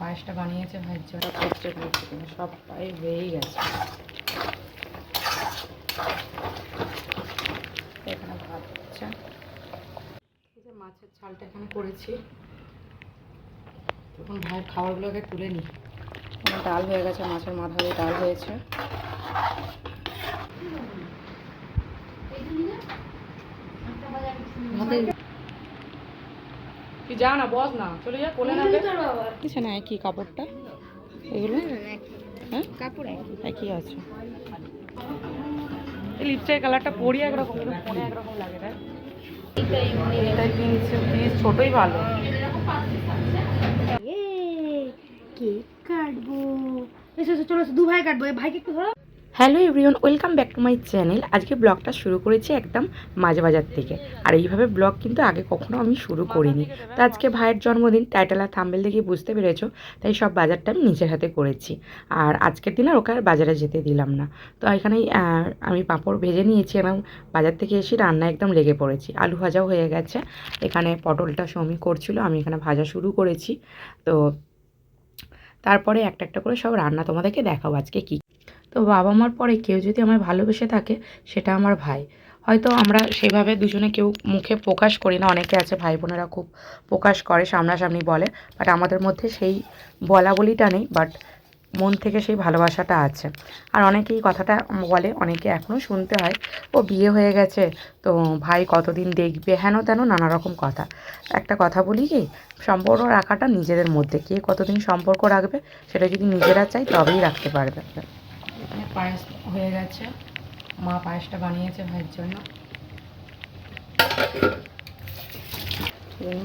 পায়েসটা বানিয়েছে ভাইয়ের জন্য। করছে করছে কিন্তু সব পায়ে বেরিয়ে গেছে। এখানে ভাত হচ্ছে। মাছের ঝালটা এখানে করেছি। তখন ভাইয়ের খাবারগুলোকে তুলে নিই। আমার ডাল হয়ে গেছে মাছের মাথা দিয়ে ডাল হয়েছে। তুই যা না বস না চলে যা কোলে না কিছু না কি কাপড়টা? এগুলো? হ্যাঁ? কাপড় একই। আছে। এই লিপস্টিক কালারটা পরি একরকম কিন্তু পরে একরকম লাগে তাই এটাই কিনছে প্লিজ ছোটই ভালো। কেক কাটবো। এসো চলো এসো, দু ভাই কাটবো। এই ভাইকে একটু ধরো। Hello everyone welcome back to my channel. আজকে ব্লগটা শুরু করেছি একদম মাঝ বাজার থেকে। আর এইভাবে ব্লগ কিন্তু আগে কখনো আমি শুরু করিনি। তো আজকে ভাইয়ের জন্মদিন টাইটেল আর থাম্বেল দেখে বুঝতে পেরেছ তাই সব বাজারটা আমি নিজের হাতে করেছি। আর আজকের দিন আর ওকে আর বাজারে যেতে দিলাম না। তো এখানেই আহ, আমি পাঁপড় ভেজে নিয়েছি এবং বাজার থেকে এসে রান্না একদম লেগে পড়েছি। আলু ভাজাও হয়ে গেছে। এখানে পটলটা সমি করছিল আমি এখানে ভাজা শুরু করেছি। তো তারপরে একটা একটা করে সব রান্না তোমাদেরকে দেখাবো আজকে কী তো বাবা মার পরে কেউ যদি আমায় ভালোবেসে থাকে, সেটা আমার ভাই। হয়তো আমরা সেভাবে দুজনে কেউ মুখে প্রকাশ করি না, অনেকে আছে ভাই বোনেরা খুব প্রকাশ করে, সামনাসামনি বলে বাট আমাদের মধ্যে সেই বলা বলিটা নেই বাট মন থেকে সেই ভালোবাসাটা আছে। আর অনেকেই কথাটা বলে, অনেকে এখনও শুনতে হয়, ও বিয়ে হয়ে গেছে, তো ভাই কতদিন দেখবে? হেন তেন নানা রকম কথা। একটা কথা বলি কি, সম্পর্ক রাখাটা নিজেদের মধ্যে। কে কতদিন সম্পর্ক রাখবে, সেটা যদি নিজেরা চাই তবেই রাখতে পারবে। পায়েস হয়ে গেছে। মা পায়েসটা বানিয়েছে ভাইয়ের জন্য।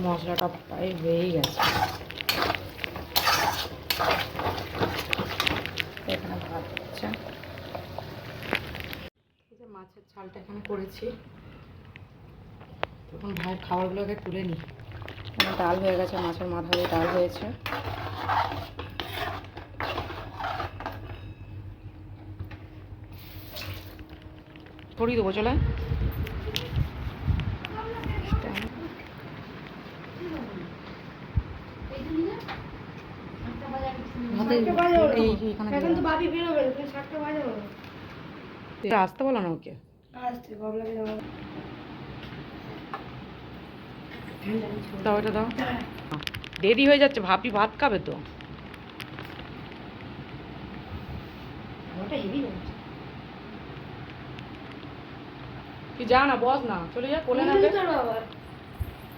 মশলাটা প্রায় হয়েই গেছে। এখানে ভাত হচ্ছে। মাছের ঝালটা এখানে করেছি। তখন ভাইয়ের খাবারগুলোকে তুলে নিই। ডাল হয়ে গেছে, মাছের মাথা দিয়ে ডাল হয়েছে ছড়িয়ে দেবো চলে এই যে এখানে এখন তো বাপি বেরোবে তুমি সাতটা বাজে বলো তুই আসতে বলো না ওকে। দাও এটা দাও। দেরি হয়ে যাচ্ছে ভাবি ভাত খাবে তো। ওটা হেভি হচ্ছে তুই যা না বস না চলে যা কোলে না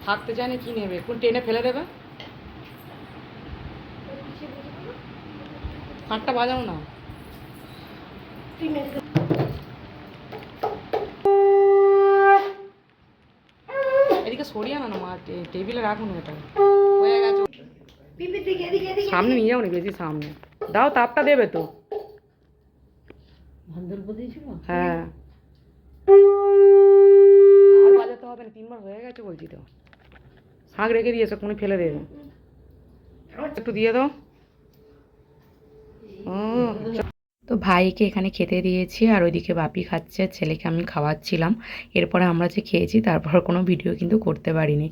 থাকতে চায় না কি নেবে? কোন টেনে ফেলে দেবে? হাতটা বাজাও না। এদিকে সরিয়ে না মা টেবিলে রাখুন এটা। হয়ে গেছে। সামনে নিয়ে যাও নি বেশি সামনে। দাও তাপটা দেবে তো। হ্যাঁ। আর বাজাতে হবে না, তিনবার হয়ে গেছে বলছি তো। শাঁখ রেখে দিয়েছে কোনো ফেলে দেবে। একটু দিয়ে দাও। ও তো ভাইকে এখানে খেতে দিয়েছি, আর ওইদিকে বাপি খাচ্ছে, ছেলেকে আমি খাওয়াচ্ছিলাম। এরপরে আমরা যে খেয়েছি, তারপর কোনো ভিডিও কিন্তু করতে পারিনি।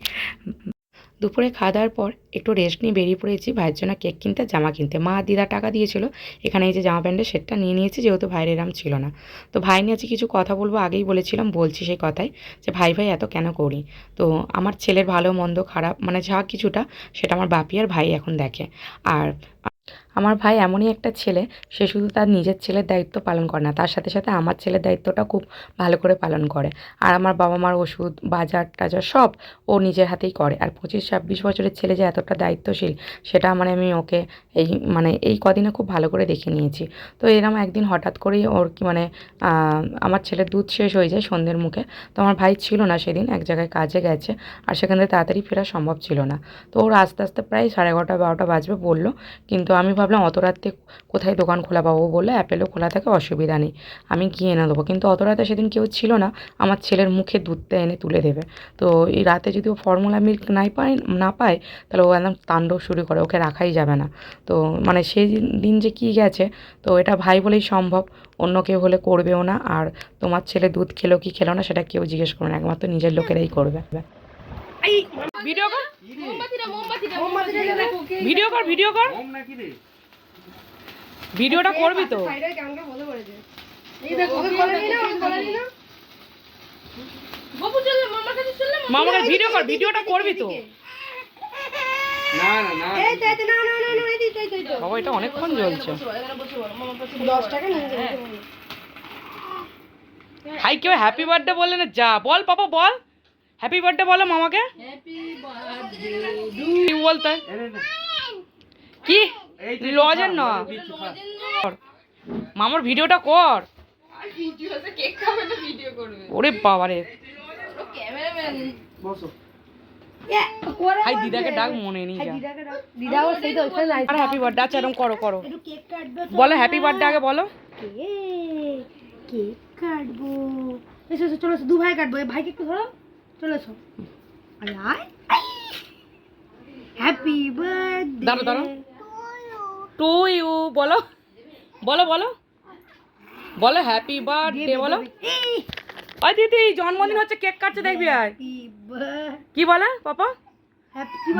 দুপুরে খাওয়া দাওয়ার পর একটু রেস্ট নিয়ে বেরিয়ে পড়েছি। ভাইয়ের জন্য কেক কিনতে, জামা কিনতে। মা দিদা টাকা দিয়েছিল। এখানে এই যে জামা প্যান্টের সেটটা নিয়ে নিয়েছি, যেহেতু ভাইয়ের এরাম ছিল না। তো ভাই নিয়ে আজকে কিছু কথা বলব, আগেই বলেছিলাম, বলছি সেই কথাই যে, ভাই ভাই, এত কেন করি? তো আমার ছেলের ভালো, মন্দ, খারাপ মানে যা কিছুটা, সেটা আমার বাপি আর ভাই এখন দেখে। আর আমার ভাই এমনই একটা ছেলে, সে শুধু তার নিজের ছেলের দায়িত্ব পালন করে না, তার সাথে সাথে আমার ছেলের দায়িত্বটা খুব ভালো করে পালন করে। আর আমার বাবা মার ওষুধ, বাজার টাজার সব ও নিজের হাতেই করে। আর পঁচিশ, ছাব্বিশ বছরের ছেলে যে এতটা দায়িত্বশীল, সেটা মানে আমি ওকে এই মানে এই কদিনে খুব ভালো করে দেখে নিয়েছি। তো এরম একদিন হঠাৎ করেই ওর কি মানে আমার ছেলের দুধ শেষ হয়ে যায় সন্ধ্যের মুখে। তো আমার ভাই ছিল না সেদিন, এক জায়গায় কাজে গেছে, আর সেখান থেকে তাড়াতাড়ি ফেরা সম্ভব ছিল না। তো ওর আস্তে আস্তে প্রায় সাড়ে এগারোটা, বারোটা বাজবে বলল, কিন্তু আমি ভাবলাম অত রাত্রে কোথায় দোকান খোলা পাবো ও বলল অ্যাপেলও খোলা থাকে অসুবিধা নেই। আমি গিয়ে এনে দেবো। কিন্তু অত রাতে সেদিন কেউ ছিল না। আমার ছেলের মুখে দুধটা এনে তুলে দেবে। তো এই রাতে যদি ও ফর্মুলা মিল্ক নাই পায় না পায় তাহলে ও একদম তাণ্ডব শুরু করে। ওকে রাখাই যাবে না। তো মানে সেই দিন যে কী গেছে তো এটা ভাই বলেই সম্ভব। অন্য কেউ হলে করবেও না। আর তোমার ছেলে দুধ খেলো কি খেলো না সেটা কেউ জিজ্ঞেস করবে না। একমাত্র নিজের লোকেরাই করবে। ভিডিও কর। ভিডিও কর ভিডিও কর। ভিডিওটা করবি তো। মামাকে ভিডিও কর ভিডিওটা করবি তো। বাবা এটা অনেকক্ষণ জ্বলছে। যাবে। ভাই কেউ হ্যাপি বার্থডে বললে না যা বল পাপা বল। হ্যাপি বার্থডে বলো মামাকে। কি বলতে। কি? এই লজেন না। কর। মামার ভিডিওটা কর। ওরে বাবারে। এ, ওরে দিদাকে ডাক মনে নেই যা। দিদাও সেই তো ওইখানে আর হ্যাপি বার্থডে আচ্ছা এরকম করো করো। একটু কেক কাটবে তো। বলো হ্যাপি বার্থডে আগে বলো। কেক কাটবো। এসো এসো চলো এসো, দু ভাই কাটবো। এই ভাইকে একটু ধরো। চলে এসো। আয় হ্যাপি বার্থডে দাঁড়াও, দাঁড়াও। টু ইউ বলো। বলো বলো। বলো হ্যাপি বার্থডে বলো। ওই দিদি জন্মদিন হচ্ছে কেক কাটছে দেখবি বার্থডে কি বলে পাপা?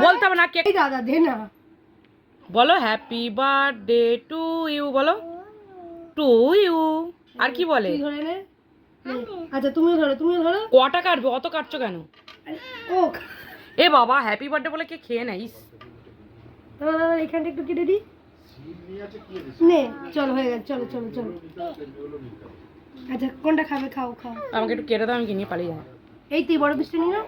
বলতে হবে না কেক দাদা দে না। বলো হ্যাপি বার্থডে টু ইউ বলো। টু ইউ আর কি বলে। আচ্ছা তুমিও ধরো তুমিও ধরো। কটা কাটবে? অত কাটছো কেন? ও। এ বাবা হ্যাপি বার্থডে বলে কে খেয়ে নেয় ইস। দাদা দাদা এখানটা একটু কেটে দিই। নে চলো হয়ে গেছে চলো চলো চলো। আচ্ছা কোনটা খাবে খাও খাও। আমাকে একটু কেটে দাও আমি কিনে পালিয়ে যাব। এই তুই বড় পিসটা নিয়ে